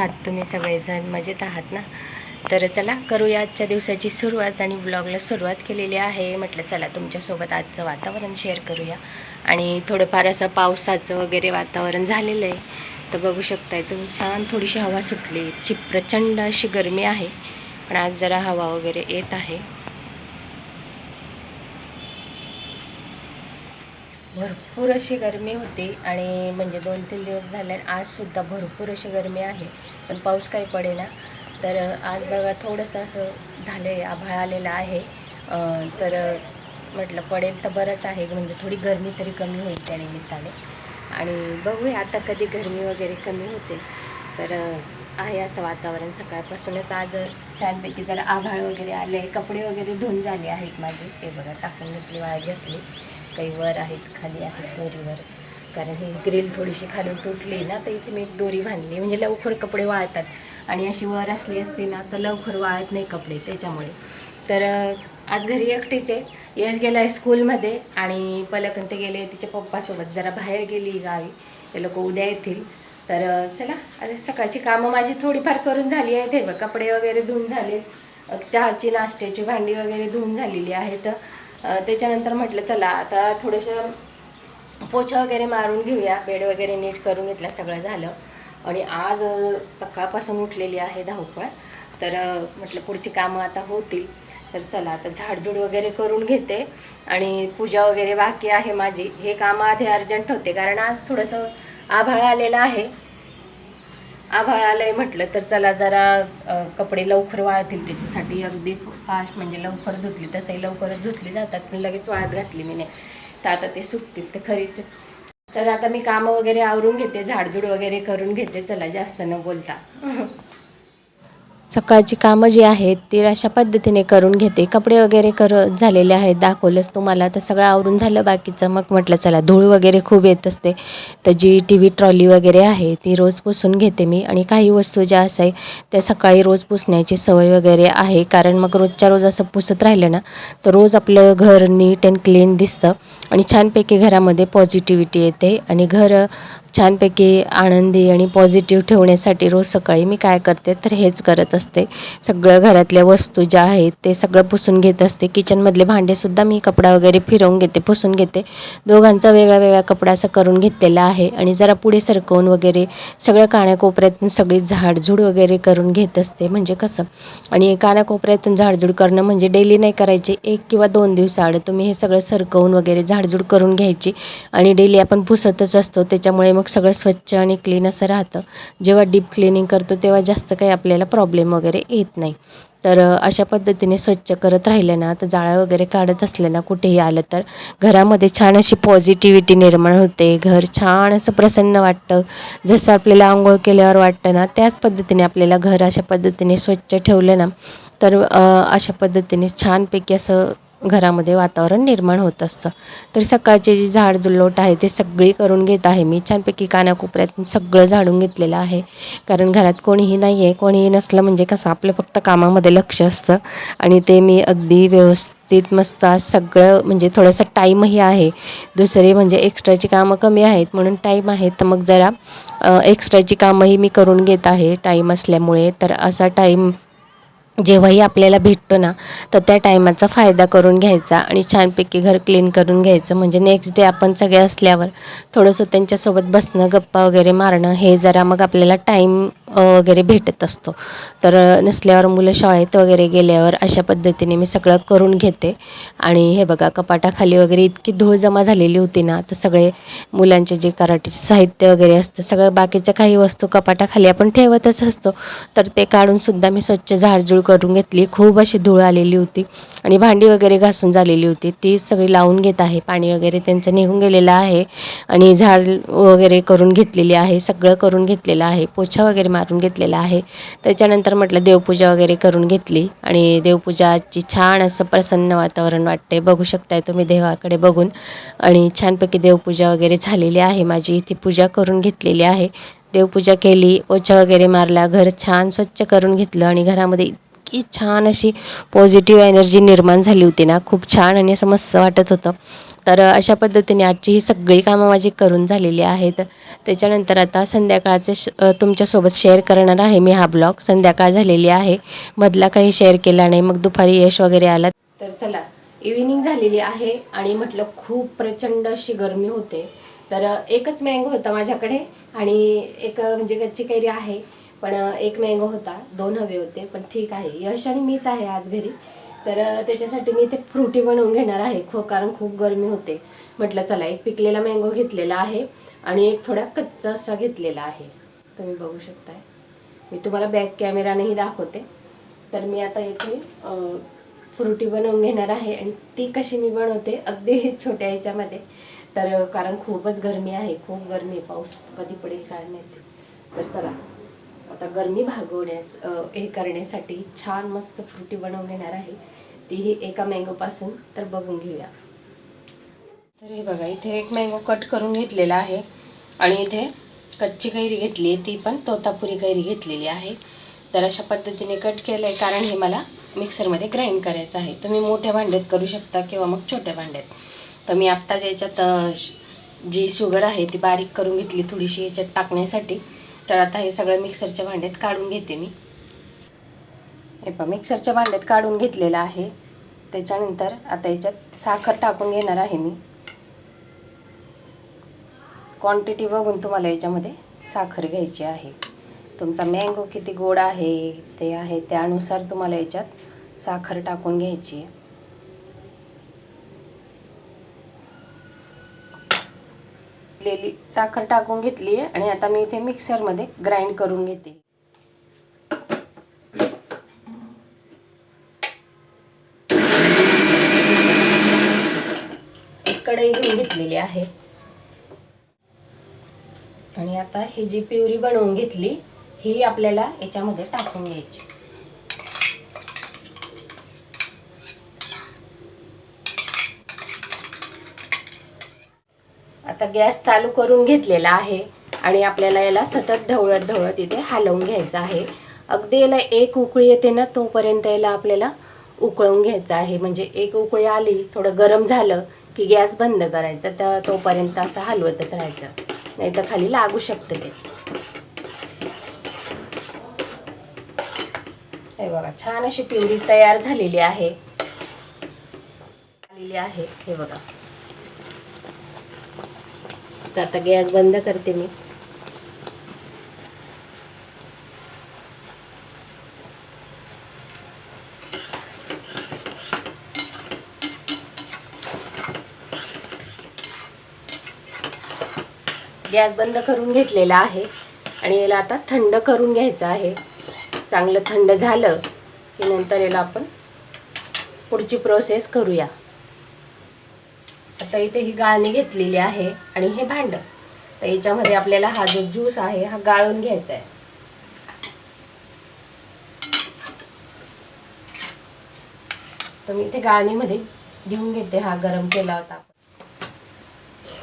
आहात तुम्ही सगळेजण मजेत आहात ना? तर चला करूया आजच्या दिवसाची सुरुवात आणि ब्लॉगला सुरुवात केलेली आहे. म्हटलं चला तुमच्यासोबत आजचं वातावरण शेअर करूया. आणि थोडंफार असं पावसाचं वगैरे वातावरण झालेलं आहे. तर बघू शकताय तुम्ही छान थोडीशी हवा सुटली. ची प्रचंड अशी गरमी आहे. पण आज जरा हवा वगैरे येत आहे. भरपूर अशी गरमी होती आणि म्हणजे दोन तीन दिवस झाले आणि आजसुद्धा भरपूर अशी गरमी आहे. पण पाऊस काही पडेना. तर आज बघा थोडंसं असं झालं आहे आभाळ आलेलं आहे. तर म्हटलं पडेल तर बरंच आहे म्हणजे थोडी गरमी तरी कमी होईल त्या निमित्ताने. आणि बघूया आता कधी गरमी वगैरे कमी होते. तर आहे असं वातावरण सकाळपासूनच. आज छानपैकी जरा आभाळ वगैरे आले कपडे वगैरे धुवून झाले आहेत माझे. ते बघा टाकून घेतली वाळ घेतली. काही वर आहेत खाली आहेत दोरीवर. कारण ही ग्रिल थोडीशी खालून तुटली ना तर इथे मी एक दोरी बांधली. म्हणजे लवकर कपडे वाळतात. आणि अशी वर असली असते ना तर लवकर वाळत नाही कपडे त्याच्यामुळे. तर आज घरी एकटीच आहे. यश गेला आहे स्कूलमध्ये आणि पलकन ते गेले तिच्या पप्पासोबत. जरा बाहेर गेली गावी. ते लोक उद्या येतील. तर चला आता सकाळची कामं माझी थोडीफार करून झाली आहेत. हे बघ कपडे वगैरे धुवून झाले. चहाची नाश्त्याची भांडी वगैरे धुवून झालेली आहेत. तर त्याच्यानंतर म्हटलं चला आता थोडंसं पोछा वगैरे मारून घेऊया. बेड वगैरे नीट करून घेतला सगळं झालं. आणि आज सकाळपासून उठलेली आहे धावपळ. तर म्हटलं पुढची कामं आता होतील. तर चला आता झाडझूड वगैरे करून घेते. आणि पूजा वगैरे बाकी आहे माझी. हे कामं आधी अर्जंट होते. कारण आज थोडंसं आभाळ आलेलं आहे. आभाळ आलंय म्हटलं तर चला जरा कपडे लवकर वाळतील त्याच्यासाठी. अगदी फास्ट म्हणजे लवकर धुतली तसंही लवकरच धुतली जातात. पण लगेच वाळत घातली मी नाही. तर आता ते सुटतील तर खरीच. तर आता मी कामं वगैरे आवरून घेते झाडझूड वगैरे करून घेते चला जास्त न बोलता. सकाळची कामं जी आहेत ती अशा पद्धतीने करून घेते. कपडे वगैरे कर झालेले आहेत दाखवलंच तुम्हाला. तर सगळं आवरून झालं बाकीचं मग म्हटलं चला धूळ वगैरे खूप येत असते. तर जी टी व्ही ट्रॉली वगैरे आहे ती रोज पुसून घेते मी. आणि काही वस्तू ज्या असाय त्या सकाळी रोज पुसण्याची सवय वगैरे आहे. कारण मग रोजच्या रोज असं पुसत राहिलं ना तर रोज आपलं घर नीट अँड क्लीन दिसतं. आणि छानपैकी घरामध्ये पॉझिटिव्हिटी येते. आणि घर छानपैकी आनंदी आणि पॉझिटिव्ह ठेवण्यासाठी रोज सकाळी मी काय करते तर हेच करत असते. सगळं घरातल्या वस्तू ज्या आहेत ते सगळं पुसून घेत असते. किचनमधले भांडेसुद्धा मी कपडा वगैरे फिरवून घेते पुसून घेते. दोघांचा वेगळा वेगळा कपडा असं करून घेतलेला आहे. आणि जरा पुढे सरकवून वगैरे सगळं कानाकोपऱ्यातून सगळी झाडझूड वगैरे करून घेत असते. म्हणजे कसं? आणि कानाकोपऱ्यातून झाडझूड करणं म्हणजे डेली नाही करायची. एक किंवा दोन दिवसाआड तुम्ही हे सगळं सरकवून वगैरे झाडझूड करून घ्यायची. आणि डेली आपण पुसतच असतो. त्याच्यामुळे मग सगळं स्वच्छ आणि क्लीन असं राहतं. जेव्हा डीप क्लिनिंग करतो तेव्हा जास्त काही आपल्याला प्रॉब्लेम वगैरे येत नाही. तर अशा पद्धतीने स्वच्छ करत राहिलं ना तर जाळं वगैरे काढत असले ना कुठेही आलं तर घरामध्ये छान अशी पॉझिटिव्हिटी निर्माण होते. घर छान असं प्रसन्न वाटतं. जसं आपल्याला आंघोळ केल्यावर वाटतं ना त्याच पद्धतीने आपल्याला घर अशा पद्धतीने स्वच्छ ठेवलं ना तर अशा पद्धतीने छानपैकी असं घरामध्ये वातावरण निर्माण होत असतं. तर सकाळचे जे झाड जुल्लोट आहे ते सगळी करून घेत आहे. मी छानपैकी कानाकोपऱ्यात सगळं झाडून घेतलेलं आहे. कारण घरात कोणीही नाही आहे कोणीही नसलं म्हणजे कसं आपलं फक्त कामामध्ये लक्ष असतं. आणि ते मी अगदी व्यवस्थित मस्त सगळं म्हणजे थोडंसं टाईमही आहे. दुसरे म्हणजे एक्स्ट्राची कामं कमी आहेत. म्हणून टाईम आहे. तर मग जरा एक्स्ट्राची कामंही मी करून घेत आहे. टाईम असल्यामुळे तर असा टाईम जेव्हाही आपल्याला भेटतो ना तर त्या टायमाचा फायदा करून घ्यायचा आणि छानपैकी घर क्लीन करून घ्यायचं. म्हणजे नेक्स्ट डे आपण सगळे असल्यावर थोडंसं त्यांच्यासोबत बसणं गप्पा वगैरे मारणं हे जरा मग आपल्याला टाईम वगैरे भेटत असतो. तर नसल्यावर मुलं शाळेत वगैरे गेल्यावर अशा पद्धतीने मी सगळं करून घेते. आणि हे बघा कपाटाखाली वगैरे इतकी धूळ जमा झालेली होती ना तर सगळे मुलांचे जे कराटेचे साहित्य वगैरे असतं सगळं बाकीच्या काही वस्तू कपाटाखाली आपण ठेवतच असतो. तर ते काढूनसुद्धा मी स्वच्छ झाडझूळ करून घेतली. खूप अशी धूळ आलेली होती. आणि भांडी वगैरे घासून झालेली होती. ती सगळी लावून घेत आहे. पाणी वगैरे त्यांचं निघून गेलेलं आहे. आणि झाड वगैरे करून घेतलेली आहे. सगळं करून घेतलेलं आहे. पोछा वगैरे मारून घेतलेला आहे. त्याच्यानंतर म्हटलं देवपूजा वगैरे करून घेतली आणि देवपूजाची छान असं प्रसन्न वातावरण वाटते बघू शकताय तुम्ही देवाकडे बघून. आणि छानपैकी देवपूजा वगैरे झालेली आहे. माझी इथे पूजा करून घेतलेली आहे. देवपूजा केली पोछा वगैरे मारला घर छान स्वच्छ करून घेतलं आणि घरामध्ये इतकी छान अशी पॉझिटिव्ह एनर्जी निर्माण झाली होती ना. खूप छान आणि असं मस्त वाटत होतं. तर अशा पद्धतीने आजची ही सगळी कामं माझी करून झालेली आहेत. त्याच्यानंतर आता संध्याकाळचे श तुमच्यासोबत शेअर करणार आहे मी हा ब्लॉग संध्याकाळ झालेली आहे. मधला काही शेअर केला नाही मग दुपारी यश वगैरे आला. तर चला इव्हिनिंग झालेली आहे आणि म्हटलं खूप प्रचंड अशी गरमी होते. तर एकच मँगो होता माझ्याकडे आणि एक म्हणजे कच्ची कैरी आहे. पण एक मँगो होता. दोन हवे होते पण ठीक आहे. यश आणि मीच आहे आज घरी. तर त्याच्यासाठी मी ते फ्रुटी बनवून घेणार आहे. खो कारण खूप गरमी होते. म्हटलं चला एक पिकलेला मँगो घेतलेला आहे आणि एक थोडा कच्चा असा घेतलेला आहे. तुम्ही बघू शकताय. मी तुम्हाला बॅक कॅमेरानेही दाखवते. तर मी आता इथे फ्रुटी बनवून घेणार आहे आणि ती कशी मी बनवते अगदी छोट्या ह्याच्यामध्ये तर कारण खूपच गरमी आहे. खूप गरमी आहे. पाऊस कधी पडेल काय माहिती. तर चला आता गरमी भागवण्यास हे करण्यासाठी छान मस्त फ्रुटी बनवून आहे. तीही एका मँगोपासून तर बघून घेऊया. तर हे बघा इथे एक मँगो कट करून घेतलेला आहे. आणि इथे कच्ची कैरी घेतली आहे ती पण तोतापुरी कैरी घेतलेली आहे. तर अशा पद्धतीने कट केलं आहे कारण हे मला मिक्सरमध्ये ग्राइंड करायचं आहे. तुम्ही मोठ्या भांड्यात करू शकता किंवा मग छोट्या भांड्यात. तर मी आत्ताच याच्यात श- जी शुगर आहे ती बारीक करून घेतली थोडीशी याच्यात टाकण्यासाठी. तर आता हे सगळं मिक्सरच्या भांड्यात काढून घेते मी. हे पहा मिक्सरच्या भांड्यात काढून घेतलेलं आहे. त्याच्यानंतर आता याच्यात साखर टाकून घेणार आहे मी. क्वांटिटी बघून तुम्हाला याच्यामध्ये साखर घ्यायची आहे. तुमचा मँगो किती गोड आहे ते आहे त्यानुसार तुम्हाला याच्यात साखर टाकून घ्यायची आहे. भाजलेली साखर टाकून घेतली आहे आणि आता मी इथे मिक्सरमध्ये ग्राइंड करून घेते. कढई घेऊन घेतलेली आहे. आणि आता ही जी प्युरी बनवून घेतली ही आपल्याला याच्यामध्ये टाकून घ्यायची. आता गॅस चालू करून घेतलेला आहे आणि आपल्याला याला सतत ढवळत ढवळत इथे हलवून घ्यायचं आहे. अगदी याला एक उकळी येते ना तोपर्यंत याला आपल्याला उकळवून घ्यायचं आहे. म्हणजे एक उकळी आली थोडं गरम झालं की गॅस बंद करायचा तर तोपर्यंत असं हलवतच राहायचं. नाही तर खाली लागू शकते ते. हे बघा छान अशी प्युरी तयार झालेली आहे. आलेली आहे हे बघा. तर आता गॅस बंद करते मी. गॅस बंद करून घेतलेला आहे. आणि याला आता थंड करून घ्यायचं आहे. चांगलं थंड झालं की नंतर याला आपण पुढची प्रोसेस करूया. तर इथे ही गाळणी घेतलेली आहे आणि हे भांड. तर याच्यामध्ये आपल्याला हा जो ज्यूस आहे हा गाळून घ्यायचा आहे. तर मी इथे गाळणीमध्ये घेऊन घेते हा गरम केला होता.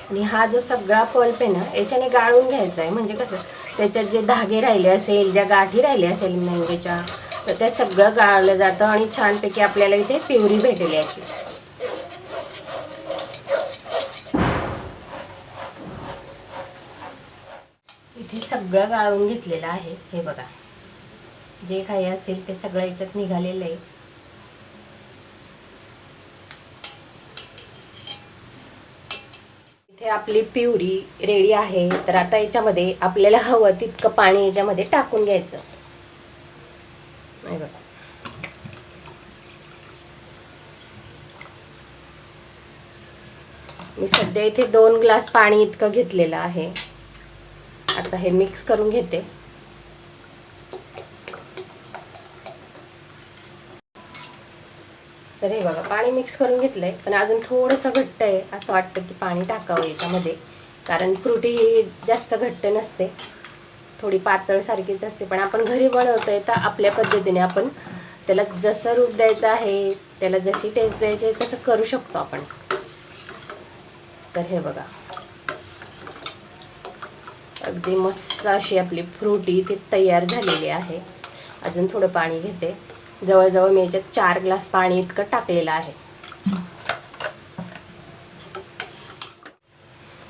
आणि हा जो सगळा पल्प आहे ना याच्याने गाळून घ्यायचा आहे. म्हणजे कसं त्याच्यात जे धागे राहिले असेल ज्या गाठी राहिल्या असेल मँगोच्या तर त्या सगळं गाळलं जातं आणि छानपैकी आपल्याला इथे प्युरी भेटेल याची इथे सगळं गाळून घेतलेलं आहे. हे बघा. जे काही असेल ते सगळं याच्यात निघालेलं आहे. इथे आपली प्युरी रेडी आहे. तर आता याच्यामध्ये आपल्याला हवं तितकं पाणी याच्यामध्ये टाकून घ्यायचं. हे बघा. मी सध्या इथे दोन ग्लास पाणी इतकं घेतलेलं आहे. आता हे मिक्स करून घेते. तर हे बघा पाणी मिक्स करून घेतलंय पण अजून थोडंसं घट्ट आहे असं वाटतं की पाणी टाकावं याच्यामध्ये. कारण फ्रुटी ही जास्त घट्ट नसते. थोडी पातळ सारखीच असते पण आपण घरी बनवतोय तर आपल्या पद्धतीने आपण त्याला जसं रूप द्यायचं आहे त्याला जशी टेस्ट द्यायची आहे तसं करू शकतो आपण. तर हे बघा. अगदी मस्त अशी आपली फ्रुटी ती तयार झालेली आहे. अजून थोडं पाणी घेते. जवळजवळ मी याच्यात चार ग्लास पाणी इतकं टाकलेलं आहे.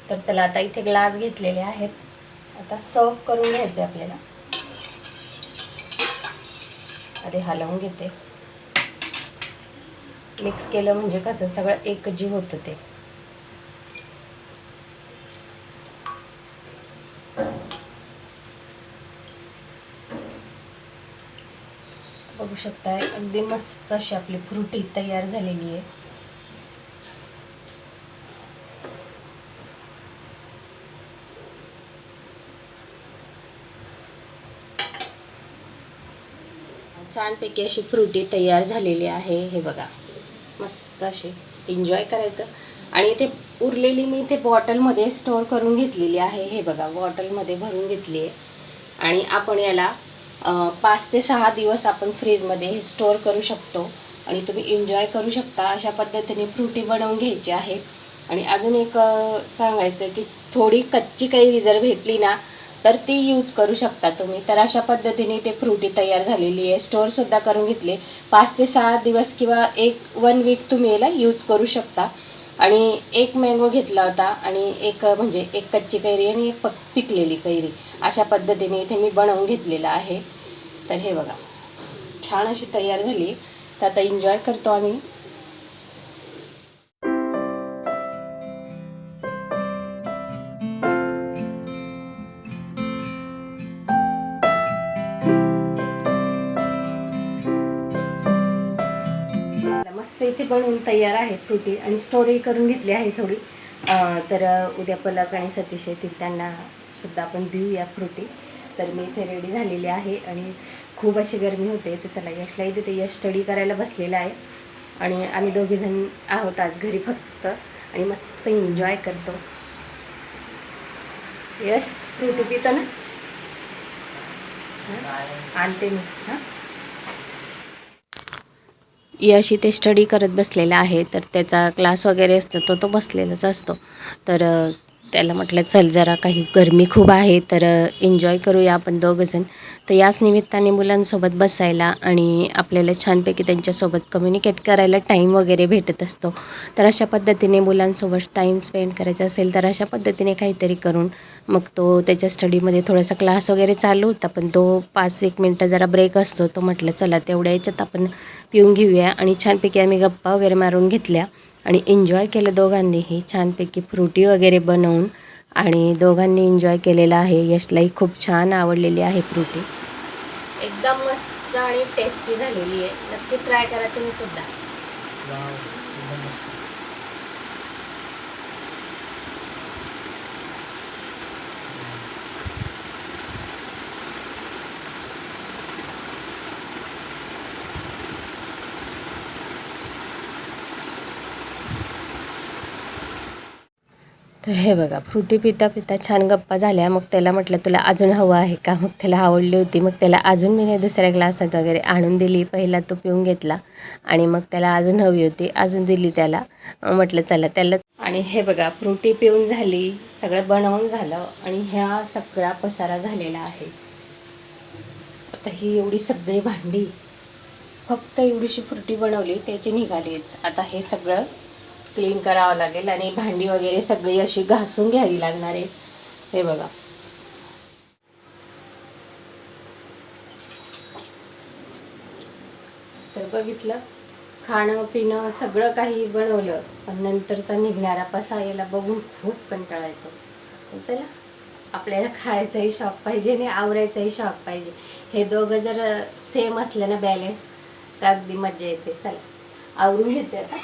तर चला आता इथे ग्लास घेतलेले आहेत. आता सर्व करून घ्यायचे आपल्याला. आधी हलवून घेते. मिक्स केलं म्हणजे कसं सगळं एकजीव होतं ते बघू शकताय अगदी मस्त अशी आपली फ्रुटी तयार झालेली आहे. छानपैकी अशी फ्रुटी तयार झालेली आहे. हे बघा मस्त अशी एन्जॉय करायचं. आणि इथे उरलेली मी इथे बॉटलमध्ये स्टोअर करून घेतलेली आहे. हे बघा बॉटलमध्ये भरून घेतली आहे. आणि आपण याला पाच ते सहा दिवस आपण फ्रीजमध्ये स्टोअर करू शकतो आणि तुम्ही एन्जॉय करू शकता अशा पद्धतीने फ्रुटी बनवून घ्यायची आहे. आणि अजून एक सांगायचं की थोडी कच्ची कैरी जर भेटली ना तर ती यूज करू शकता तुम्ही. तर अशा पद्धतीने ते फ्रुटी तयार झालेली आहे. स्टोअरसुद्धा करून घेतले. पाच ते सहा दिवस किंवा एक वन वीक तुम्ही याला यूज करू शकता. आणि एक मँगो घेतला होता आणि एक म्हणजे एक कच्ची कैरी आणि एक पक पिकलेली कैरी. अशा पद्धतीने इथे मी बनवून घेतलेलं आहे. तर हे बघा. छान अशी तयार झाली. तर आता एन्जॉय करतो आम्ही. मस्त इथे बनवून तयार आहे फ्रुटी आणि स्टोरी करून घेतली आहे थोडी. तर उद्या पलक आणि सतीश येतील त्यांना सुद्धा आपण देऊया फ्रुटी. तर मी इथे रेडी झालेली आहे आणि खूप अशी गरमी होते तर चला यशलाही तिथे यश स्टडी करायला बसलेला आहे. आणि आम्ही दोघेजण आहोत आज घरी फक्त आणि मस्त एन्जॉय करतो. यश फ्रुटी पितो ना? आणते मी हां? यश इथे स्टडी करत बसलेला आहे तर त्याचा क्लास वगैरे असतो तो तो बसलेलाच असतो. तर त्याला म्हटलं चल जरा काही गरमी खूप आहे तर एन्जॉय करूया आपण दोघंजण. तर याच निमित्ताने मुलांसोबत बसायला आणि आपल्याला छानपैकी त्यांच्यासोबत कम्युनिकेट करायला टाईम वगैरे भेटत असतो. तर अशा पद्धतीने मुलांसोबत टाईम स्पेंड करायचा असेल तर अशा पद्धतीने काहीतरी करून मग तो त्याच्या स्टडीमध्ये थोडासा क्लास वगैरे चालू होता. पण तो पाच एक मिनटं जरा ब्रेक असतो. तो म्हटलं चला तेवढ्या याच्यात आपण पिऊन घेऊया. आणि छानपैकी आम्ही गप्पा वगैरे मारून घेतल्या. आणि एन्जॉय केलं दोघांनीही छानपैकी फ्रुटी वगैरे बनवून आणि दोघांनी एन्जॉय केलेला आहे. यशलाही खूप छान आवडलेली आहे फ्रुटी. एकदम मस्त आणि टेस्टी झालेली आहे. नक्की ट्राय करा तुम्ही सुद्धा. तर हे बघा फ्रुटी पिता पिता छान गप्पा झाल्या. मग त्याला म्हटलं तुला अजून हवं आहे का? मग त्याला आवडली होती. मग त्याला अजून मी दुसऱ्या ग्लासात वगैरे आणून दिली. पहिला तो पिऊन घेतला. आणि मग त्याला अजून हवी होती. अजून दिली त्याला. म्हटलं चला त्याला आणि हे बघा फ्रुटी पिऊन झाली. सगळं बनवून झालं. आणि ह्या सगळा पसारा झालेला आहे. आता ही एवढी सगळी भांडी. फक्त एवढीशी फ्रुटी बनवली त्याची निघाली आहेत. आता हे सगळं क्लीन करावं लागेल आणि भांडी वगैरे सगळी अशी घासून घ्यावी लागणार आहे. हे बघा. तर बघितलं खाणं पिणं सगळं काही बनवलं पण नंतरचा निघणारा पसा याला बघून खूप कंटाळा येतो. चला आपल्याला खायचाही शॉक पाहिजे आणि आवरायचाही शॉक पाहिजे. हे दोघं जर सेम असलं ना बॅलेन्स तर अगदी मज्जा येते. चला आवरून घेते आता.